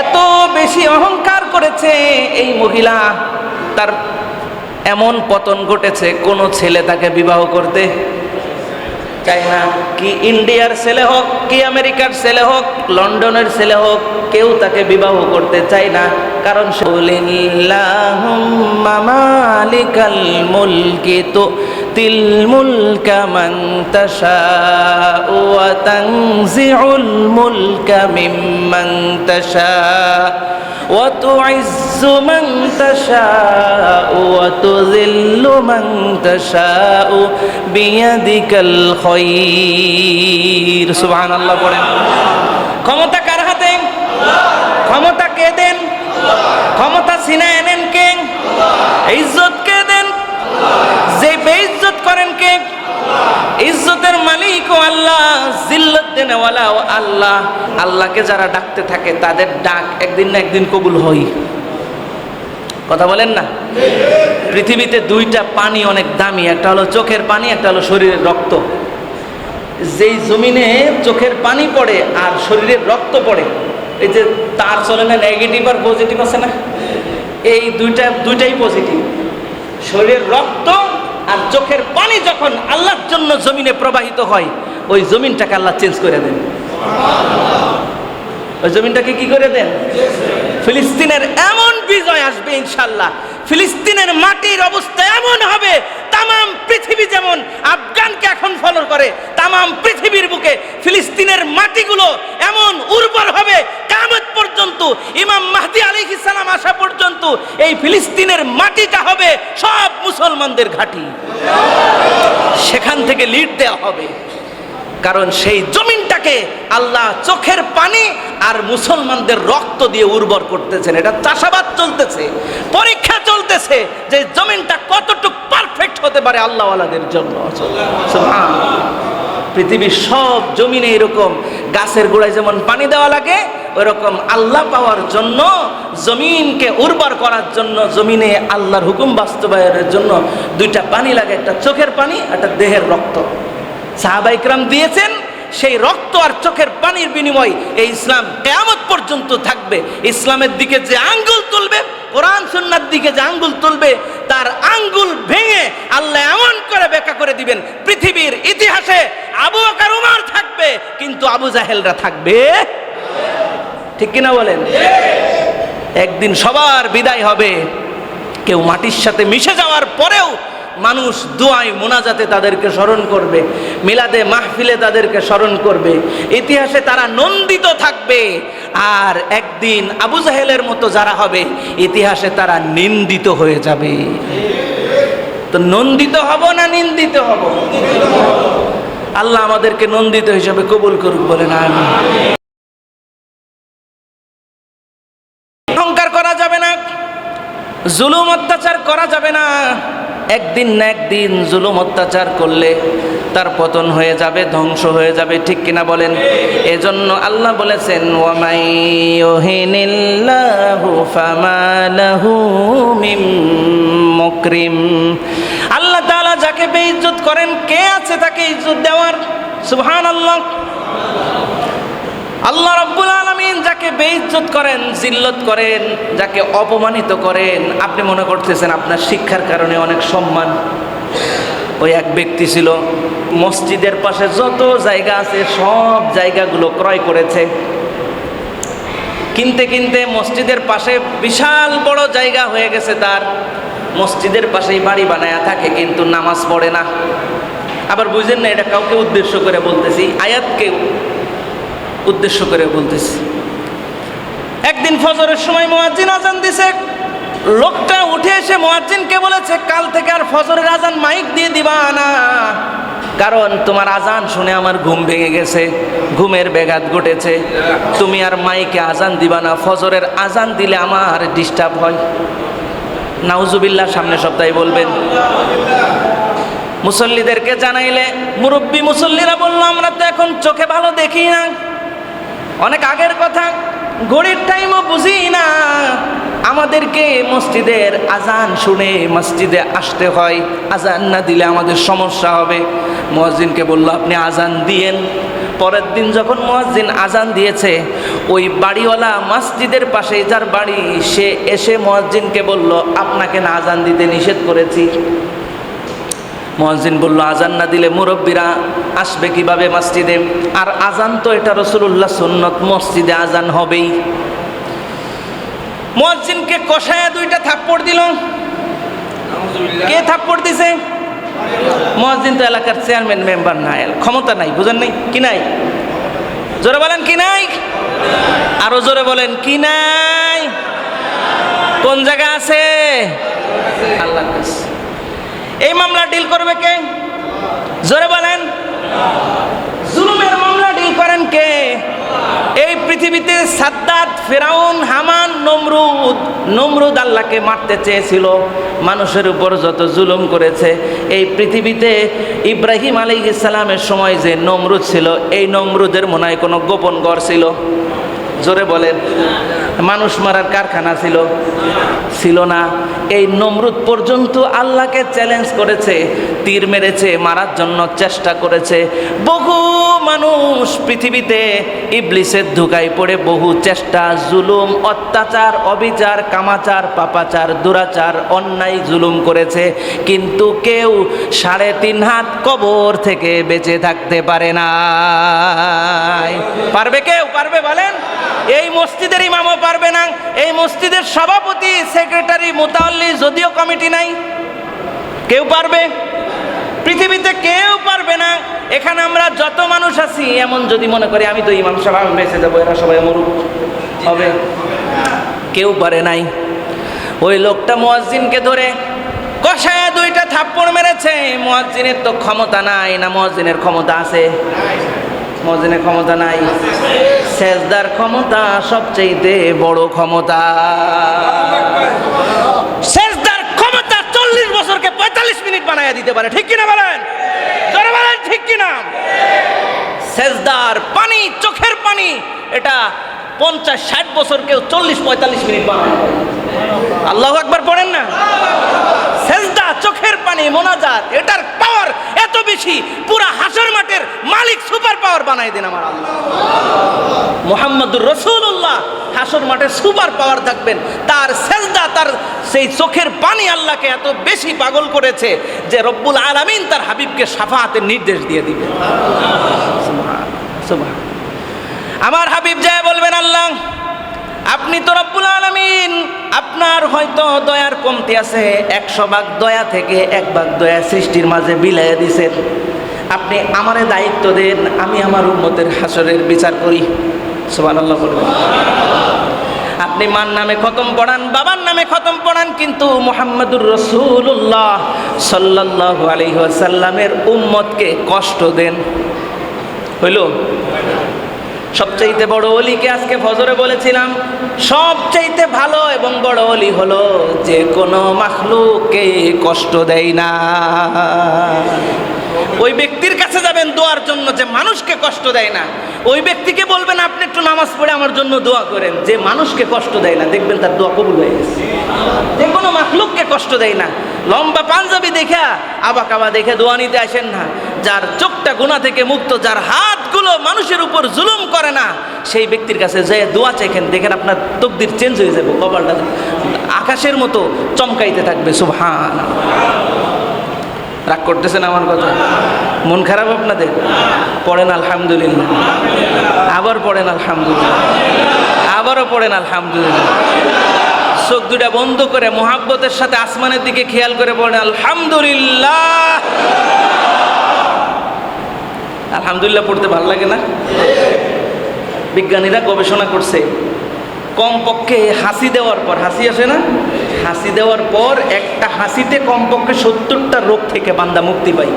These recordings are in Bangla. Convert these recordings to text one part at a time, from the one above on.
এত বেশি অহংকার করেছে এই মহিলা। তার এমন পতন ঘটেছে, কোনো ছেলে তাকে বিবাহ করতে চায় না। কি ইন্ডিয়ার ছেলে হোক, কি আমেরিকার ছেলে হোক, লন্ডনের ছেলে হোক, কেউ তাকে বিবাহ করতে চায় না। কারণ মালিকাল মুলকি তো তিল মুলকা মান তাশাউ ওয়া তানজিউল মুলকা মিম্মান তাশাউ وتعز من تشاء وتذل من تشاء بيدك الخير سبحان الله পড়েন ক্ষমতা কার হাতে ক্ষমতা কে দেন ক্ষমতা সিনায় এনেন কে ইজ্জত ইজ্জতের মালিক ও আল্লাহ, জিল্লত দেনেওয়ালা ও আল্লাহ। আল্লাহকে যারা ডাকতে থাকে, তাদের ডাক একদিন না একদিন কবুল হই কথা বলেন না? পৃথিবীতে দুইটা পানি অনেক দামি, একটা হলো চোখের পানি, একটা হলো শরীরের রক্ত। যেই জমিনে চোখের পানি পড়ে আর শরীরের রক্ত পড়ে, এই যে তার চলে না নেগেটিভ আর পজিটিভ আছে না? এই দুইটা, দুইটাই পজিটিভ শরীরের রক্ত আর চোখের পানি যখন আল্লাহর জন্য জমিনে প্রবাহিত হয়, ওই জমিনটাকে আল্লাহ চেঞ্জ করে দেন। ওই জমিনটাকে কি করে দেন? ফিলিস্তিনের এমন বিজয় আসবে ইনশাল্লাহ। ফিলিস্তিনের মাটির অবস্থা এমন হবে, তামাম পৃথিবী যেমন আফগানকে এখন ফলো করে, তামাম পৃথিবীর বুকে ফিলিস্তিনের মাটিগুলো এমন উর্বর হবে, কামত পর্যন্ত, ইমাম মাহদি আলী সালাম আসা পর্যন্ত এই ফিলিস্তিনের মাটিটা হবে সব মুসলমানদের ঘাঁটি। সেখান থেকে লিড দেওয়া হবে। কারণ সেই জমিনটাকে আল্লাহ চোখের পানি আর মুসলমানদের রক্ত দিয়ে উর্বর করতেছেন। এটা চাষাবাদ চলতেছে, পরীক্ষা চলতেছে যে জমিনটা কতটুকু পারফেক্ট হতে পারে আল্লাহওয়ালাদের জন্য। পৃথিবীর সব জমিনে এরকম গাছের গোড়ায় যেমন পানি দেওয়া লাগে ওইরকম আল্লাহ পাওয়ার জন্য, জমিনকে উর্বর করার জন্য, জমিনে আল্লাহর হুকুম বাস্তবায়নের জন্য দুইটা পানি লাগে, একটা চোখের পানি, একটা দেহের রক্ত। সাহাবাইকরাম দিয়েছেন, সেই রক্ত আর চোখের পানির বিনিময় এই ইসলাম কেয়ামত পর্যন্ত থাকবে। ইসলামের দিকে যে আঙ্গুল তুলবে, কোরআন সুন্নার দিকে যে আঙ্গুল তুলবে, তার আঙ্গুল ভেঙে আল্লাহ এমন করে বেকা করে দিবেন, পৃথিবীর ইতিহাসে আবু বকর, উমর থাকবে, কিন্তু আবু জাহেলরা থাকবে। ঠিক কিনা বলেন? একদিন সবার বিদায় হবে, কেউ মাটির সাথে মিশে যাওয়ার পরেও মানুষ দোয়ায় মোনাজাতে তাদেরকে স্মরণ করবে, মিলাদে মাহফিলে তাদেরকে স্মরণ করবে, ইতিহাসে তারা নন্দিত থাকবে, আর একদিন আবু জাহেলের মতো যারা হবে, ইতিহাসে তারা নিন্দিত হয়ে যাবে। তো নন্দিত হব না নিন্দিত হব? আল্লাহ আমাদেরকে নন্দিত হিসাবে কবুল করুক বলে না অহংকার করা যাবে না, জুলুম অত্যাচার করা যাবে না। একদিন না একদিন জুলুম অত্যাচার করলে তার পতন হয়ে যাবে, ধ্বংস হয়ে যাবে, ঠিক কিনা বলেন? এজন্য আল্লাহ বলেছেন মুকরিম। আল্লাহ তাআলা যাকে বেইজ্জত করেন, কে আছে তাকে ইজ্জত দেওয়ার? সুবহানাল্লাহ। আল্লাহ আল্লাহ রব্বুল আলমিন যাকে বেইজ্জত করেন, জিল্লত করেন, যাকে অপমানিত করেন, আপনি মনে করতেছেন আপনার শিক্ষার কারণে অনেক সম্মান। ওই এক ব্যক্তি ছিল, মসজিদের পাশে যত জায়গা আছে, সব জায়গাগুলো ক্রয় করেছে। কিনতে কিনতে মসজিদের পাশে বিশাল বড় জায়গা হয়ে গেছে তার। মসজিদের পাশেই বাড়ি বানায়া থাকে, কিন্তু নামাজ পড়ে না। আবার বুঝেন না, এটা কাউকে উদ্দেশ্য করে বলতেছি, আয়াতকে উদ্দেশ্য করে বলতেছি। একদিন ফজরের সময় মোয়াজ্জিন আজান দিছে। লোকটা উঠে এসে মোয়াজ্জিনকে বলেছে, কাল থেকে আর ফজরের আজান মাইক দিয়ে দিবা না। কারণ তোমার আজান শুনে আমার ঘুম ভেঙে গেছে, ঘুমের ব্যাঘাত ঘটেছে। তুমি আর মাইকে আজান দিবা না, ফজরের আজান দিলে আমার ডিস্টার্ব হয়। নাউজুবিল্লাহ, সামনে সপ্তাহে বলবেন। মুসল্লিদেরকে জানাইলে, মুরব্বী মুসল্লিরা বলল, আমরা তো এখন চোখে ভালো দেখি না। অনেক আগের কথা ঘড়ির টাইমও বুঝি না। আমাদেরকে মসজিদের আজান শুনে মসজিদে আসতে হয়। আজান না দিলে আমাদের সমস্যা হবে। মসজিদকে বলল, আপনি আজান দিয়েন। পরের দিন যখন মুয়াজ্জিন আজান দিয়েছে, ওই বাড়িওয়ালা মসজিদের পাশে যার বাড়ি, সে এসে মুয়াজ্জিনকে বলল, আপনাকে না আজান দিতে নিষেধ করেছি। মহাজিন বলল আজান না দিলে মুরব্বীরা আসবে কীভাবে মসজিদে? আর আজান তো এটা রসুল্লাহ সুন্নত মসজিদে আজান হবেই। মহাজিনকে কষায় দুইটা থাপ্পড় দিল। কে থাপ্পড় দিছে? মহাজিন তো এলাকার চেয়ারম্যান মেম্বার না ক্ষমতা নাই বুঝেন নাই? কি নাই? জোরে বলেন কি নাই? আরও জোরে বলেন কি নাই? কোন জায়গা আছে? আল্লাহ এই মামলা ডিল করবে কে? জোরে বলেন। জুলুমের মামলা ডিল করেন কে? এই পৃথিবীতে সাদ্দাত, ফেরাউন, হামান, নমরুদ নমরুদ আল্লাহকে মারতে চেয়েছিল। মানুষের উপর যত জুলুম করেছে, এই পৃথিবীতে ইব্রাহিম আলী ইসলামের সময় যে নমরুদ ছিল, এই নমরুদের মনে হয় কোনো গোপন ঘর ছিল? জোরে বলেন। মানুষ মারার কারখানা ছিল ছিল না। এই নমরুদ পর্যন্ত আল্লাহকে চ্যালেঞ্জ করেছে, তীর মেরেছে, মারার জন্য চেষ্টা করেছে। বহু মানুষ পৃথিবীতে ইবলিসের ধুকায় পড়ে, বহু চেষ্টা, জুলুম, অত্যাচার, অবিচার, কামাচার, পাপাচার, দুরাচার, অন্যায়, জুলুম করেছে। কিন্তু কেউ সাড়ে তিন হাত কবর থেকে বেঁচে থাকতে পারে না পারবে কেউ? পারবে বলেন? এই মসজিদের ইমামও পারবে না এই মসজিদের সভাপতি সেক্রেটারি মোতাল্লি, যদিও কমিটি নাই, কেউ পারবে? পৃথিবীতে কেউ পারবে না। এখানে আমরা যত মানুষ আছি, এমন যদি মনে করি, আমি তো ইমাম সাহেব, আমি বেঁচে যাব, এরা সবাই মরুক। হবে? কেউ পারে নাই। ওই লোকটা মোয়াজ্জিনকে ধরে কষায় দুইটা থাপ্পড় মেরেছে। মোয়াজ্জিনের তো ক্ষমতা নাই না, মোয়াজ্জিনের ক্ষমতা আছে। মজিনের ক্ষমতা নাই। সেজদার ক্ষমতা সবচেয়ে বড় ক্ষমতা। সেজদার ক্ষমতা চল্লিশ বছরকে পঁয়তাল্লিশ মিনিট বানায় দিতে পারে। ঠিক কিনা বলেন? বলেন, ঠিক কিনা? সেজদার পানি, চোখের পানি, এটা পঞ্চাশ, ষাট বছর কেউ চল্লিশ, পঁয়তাল্লিশ মিনিট বানায়। আল্লাহ একবার পড়েন না? সেজদা, চোখের পানি, মোনাজাত, এটার পাওয়ার এত বেশি পুরা হাসর মাঠের মালিক সুপার পাওয়ার বানাই দেন আমার আল্লাহ। মোহাম্মদুর রসুল্লাহ হাসর মাঠে সুপার পাওয়ার থাকবেন। তার সেজদা, তার সেই চোখের পানি আল্লাহকে এত বেশি পাগল করেছে যে রব্বুল আলামিন তার হাবিবকে সাফাহাতের নির্দেশ দিয়ে দিবে। আমার হাবিব যায় বলবেন, আল্লাহ আপনি তো রব্বুল আলমিন, আপনার হয়তো দয়ার কমতি আছে, একশো ভাগ দয়া থেকে এক ভাগ দয়া সৃষ্টির মাঝে বিলাইয়া দিছেন। আপনি আমারে দায়িত্ব দেন, আমি আমার উন্মতের হাসরের বিচার করি। সোমান আল্লাহ বলবেন আপনি মার নামে খতম পড়ান, বাবার নামে খতম পড়ান, কিন্তু মোহাম্মদুর রসুল্লাহ সাল্লাহ আলহিহাসাল্লামের উম্মতকে কষ্ট দেন। হইল? সবচাইতে বড় অলিকে আজকে ফজরে বলেছিলাম, সবচাইতে ভালো এবং বড় অলি হলো যে কোনো মাখলুকে কষ্ট দেয় না। ওই ব্যক্তির কাছে যাবেন দোয়ার জন্য যে মানুষকে কষ্ট দেয় না। ওই ব্যক্তিকে বলবেন, আপনি একটু নামাজ পড়ে আমার জন্য দোয়া করেন। যে মানুষকে কষ্ট দেয় না, দেখবেন তার দোয়া কবুল হয়ে গেছে। যে কোনো মাখলুককে কষ্ট দেয় না। লম্বা পাঞ্জাবি দেখা আবা কাবা দেখে দোয়া নিতে আসেন না। যার চোখটা গুণা থেকে মুক্ত, যার হাতগুলো মানুষের উপর জুলুম করে না, সেই ব্যক্তির কাছে যে দোয়া চাইছেন। দেখেন আপনার তকদির চেঞ্জ হয়ে যাবে, কপালটা আকাশের মতো চমকাইতে থাকবে সুবহান রাগ করতেছেন আমার কথা? মন খারাপ আপনাদের? পড়েন আলহামদুলিল্লাহ। আবার পড়েন আলহামদুলিল্লাহ। আবারও পড়েন আলহামদুলিল্লাহ। চোখ দুটা বন্ধ করে মোহাব্বতের সাথে আসমানের দিকে খেয়াল করে পড়েন আলহামদুলিল্লাহ। আলহামদুলিল্লাহ পড়তে ভালো লাগে না? বিজ্ঞানীরা গবেষণা করছে, কমপক্ষে হাসি দেওয়ার পর, হাসি আসে না? হাসি দেওয়ার পর একটা হাসিতে কমপক্ষে সত্তরটা রোগ থেকে বান্দা মুক্তি পায়।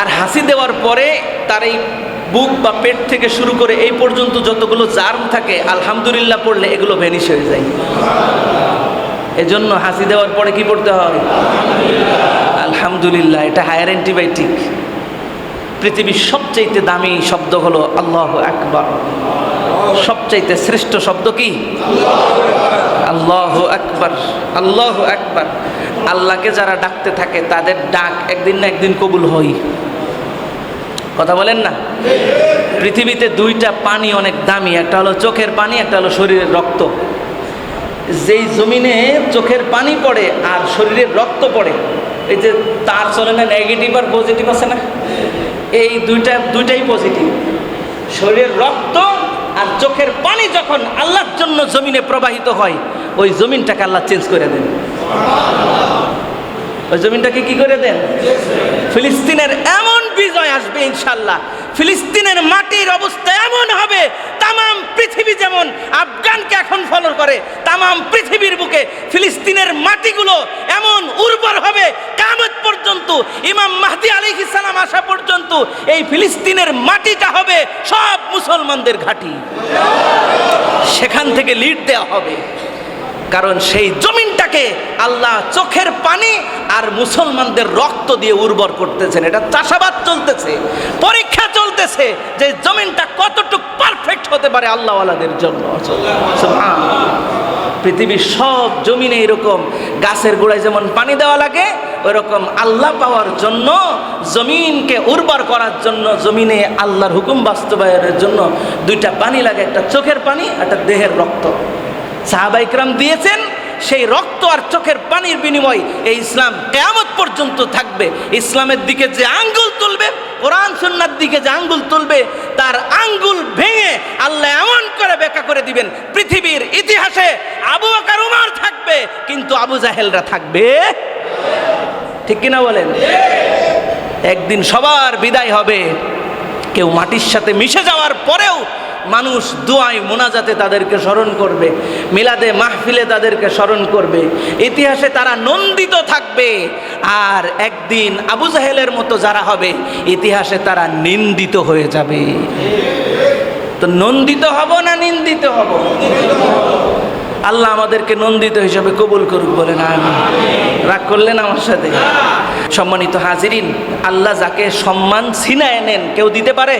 আর হাসি দেওয়ার পরে তার এই বুক বা পেট থেকে শুরু করে এই পর্যন্ত যতগুলো জার্ম থাকে, আলহামদুলিল্লাহ পড়লে এগুলো ভ্যানিশ হয়ে যায়। এজন্য হাসি দেওয়ার পরে কি পড়তে হয়? আলহামদুলিল্লাহ, এটা হায়ার অ্যান্টিবায়োটিক পৃথিবীর সবচাইতে দামি শব্দ হলো আল্লাহ আকবার। সবচাইতে শ্রেষ্ঠ শব্দ কি? আল্লাহ আকবার আল্লাহ আকবার। আল্লাহকে যারা ডাকতে থাকে, তাদের ডাক একদিন না একদিন কবুল হয়। কথা বলেন না? পৃথিবীতে দুইটা পানি অনেক দামি, একটা হলো চোখের পানি, একটা হলো শরীরের রক্ত। যেই জমিনে চোখের পানি পড়ে আর শরীরের রক্ত পড়ে, এই যে তার চলে না নেগেটিভ আর পজিটিভ আছে না? এই দুইটা, দুইটাই পজিটিভ শরীরের রক্ত আর চোখের পানি যখন আল্লাহর জন্য জমিনে প্রবাহিত হয় ওই জমিনটাকে আল্লাহ চেঞ্জ করে দেন। ওই জমিনটাকে কি করে দেন? ফিলিস্তিনের এমন বিজয় আসবে ইনশাল্লাহ ফিলিস্তিনের মাটির অবস্থা এমন হবে, তামাম পৃথিবী যেমন আফগানকে এখন ফলো করে, তামাম পৃথিবীর বুকে ফিলিস্তিনের মাটিগুলো এমন উর্বর হবে, কামত পর্যন্ত, ইমাম মাহদি আলী সালাম আসা পর্যন্ত এই ফিলিস্তিনের মাটিটা হবে সব মুসলমানদের ঘাঁটি। সেখান থেকে লিড দেওয়া হবে। কারণ সেই জমিনটাকে আল্লাহ চোখের পানি আর মুসলমানদের রক্ত দিয়ে উর্বর করতেছেন। এটা চাষাবাদ চলতেছে, পরীক্ষা চলতেছে যে জমিনটা কতটুকু পারফেক্ট হতে পারে আল্লাহওয়ালাদের জন্য। পৃথিবীর সব জমিনে এরকম গাছের গোড়ায় যেমন পানি দেওয়া লাগে, ওইরকম আল্লাহ পাওয়ার জন্য, জমিনকে উর্বর করার জন্য, জমিনে আল্লাহর হুকুম বাস্তবায়নের জন্য দুইটা পানি লাগে, একটা চোখের পানি, একটা দেহের রক্ত। সাহাবাইকরাম দিয়েছেন, সেই রক্ত আর চোখের পানির বিনিময় এই ইসলাম কেয়ামত পর্যন্ত থাকবে। ইসলামের দিকে যে আঙ্গুল তুলবে, কোরআন সুন্নার দিকে যে আঙ্গুল তুলবে, তার আঙ্গুল ভেঙে আল্লাহ এমন করে বেকা করে দিবেন, পৃথিবীর ইতিহাসে আবু বকর, উমর থাকবে, কিন্তু আবু জাহেলরা থাকবে। ঠিক কিনা বলেন? একদিন সবার বিদায় হবে, কেউ মাটির সাথে মিশে যাওয়ার পরেও মানুষ দোয়ায় মোনাজাতে তাদেরকে স্মরণ করবে, মিলাদে মাহফিলে তাদেরকে স্মরণ করবে, ইতিহাসে তারা নন্দিত থাকবে, আর একদিন আবু জাহেলের মতো যারা হবে, ইতিহাসে তারা নিন্দিত হয়ে যাবে। তো নন্দিত হব না নিন্দিত হব? আল্লাহ আমাদেরকে নন্দিত হিসাবে কবুল করুক বলেন আমি রাগ করলেন আমার সাথে? সম্মানিত হাজিরিন, আল্লাহ যাকে সম্মান ছিনায় নেন, কেউ দিতে পারে?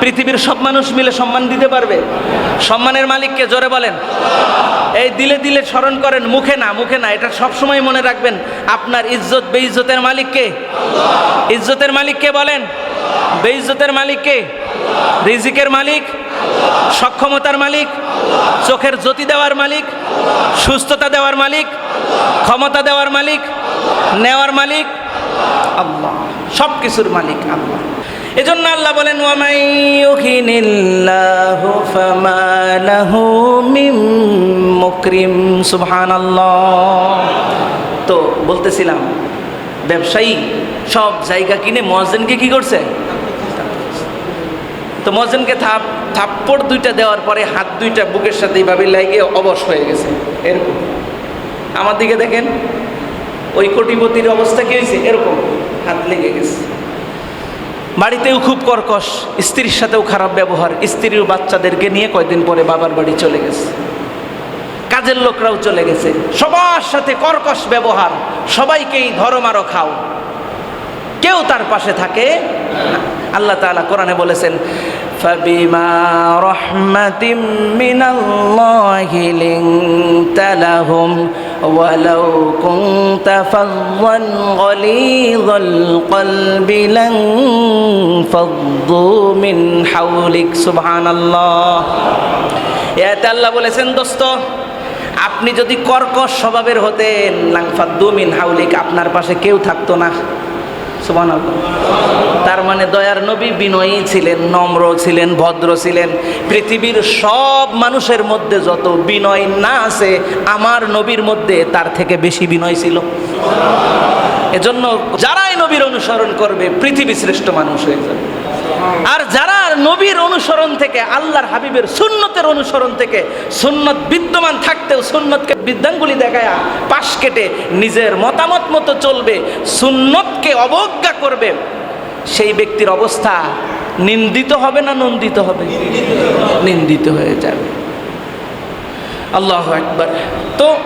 পৃথিবীর সব মানুষ মিলে সম্মান দিতে পারবে। সম্মানের মালিককে জোরে বলেন। এই দিলে দিলে স্মরণ করেন, মুখে না মুখে না, এটা সব সময় মনে রাখবেন। আপনার ইজ্জত, বেইজ্জতের মালিককে? ইজ্জতের মালিককে বলেন। বেইজ্জতের মালিককে? রিজিকের মালিক? সক্ষমতার মালিক? চোখের জ্যোতি দেওয়ার মালিক? সুস্থতা দেওয়ার মালিক? ক্ষমতা দেওয়ার মালিক? নেওয়ার মালিক আল্লাহ সব কিছুর মালিক আল্লাহ। এজন্য আল্লাহ বলেন মুকরিম। সুবহানাল্লাহ। তো বলতেছিলাম, ব্যবসায়ী সব জায়গা কিনে মহাজনকে কি করছে? তো মজনকে থাপ, থাপ্পড় দুইটা দেওয়ার পরে হাত দুইটা বুকের সাথে এইভাবে লাগে অবশ হয়ে গেছে। এরকম। আমার দিকে দেখেন ওই কোটিপতির অবস্থা কি হয়েছে এরকম হাত লেগে গেছে বাড়িতেও খুব কর্কশ স্ত্রীর সাথেও খারাপ ব্যবহার স্ত্রীর বাচ্চাদেরকে নিয়ে কয়দিন পরে বাবার বাড়ি চলে গেছে কাজের লোকরাও চলে গেছে সবার সাথে কর্কশ ব্যবহার সবাইকেই ধরো মারো খাও কেউ তার পাশে থাকে না। আল্লাহ তাআলা কোরআনে বলেছেন فبما رحمة من الله لنت لهم ولو كنت فظا غليظ القلب لانفضوا من حولك سبحان الله এতে আল্লাহ বলেছেন দোস্ত আপনি যদি কর্কশ স্বভাবের হতেন লাংফাদ্দু মিন হাউলিক আপনার পাশে কেউ থাকতো না তার মানে দয়ার নবী বিনয়ী ছিলেন, নম্র ছিলেন, ভদ্র ছিলেন। পৃথিবীর সব মানুষের মধ্যে যত বিনয় না আছে, আমার নবীর মধ্যে তার থেকে বেশি বিনয় ছিল। এজন্য যারাই নবীর অনুসরণ করবে, পৃথিবী শ্রেষ্ঠ মানুষ হয়ে যাবে। আর যারা নবীর অনুসরণ থেকে, আল্লাহর হাবিবের সুন্নতের অনুসরণ থেকে সুন্নত বিদ্যমান থাকতেও সুন্নতকে বিদ্যাঙ্গুলি দেখায় পাশ কেটে নিজের মতামত মতো চলবে, সুন্নতকে অবজ্ঞা করবে, সেই ব্যক্তির অবস্থা নিন্দিত হবে না নন্দিত হবে? নিন্দিত হয়ে যাবে। আল্লাহ একবার তো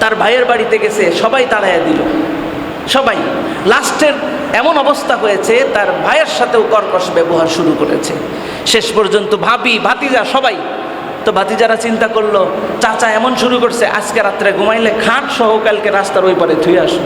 তার ভাইয়ের বাড়িতে গেছে, সবাই তাড়াইয়া দিল। সবাই, লাস্টের এমন অবস্থা হয়েছে, তার ভাইয়ের সাথেও কর্কশ ব্যবহার শুরু করেছে। শেষ পর্যন্ত ভাবি, ভাতিজা সবাই, তো ভাতিজারা চিন্তা করল, চাচা এমন শুরু করছে, আজকে রাত্রে ঘুমাইলে খাট সহ কালকে রাস্তার ওই পারে ধুয়ে আসব।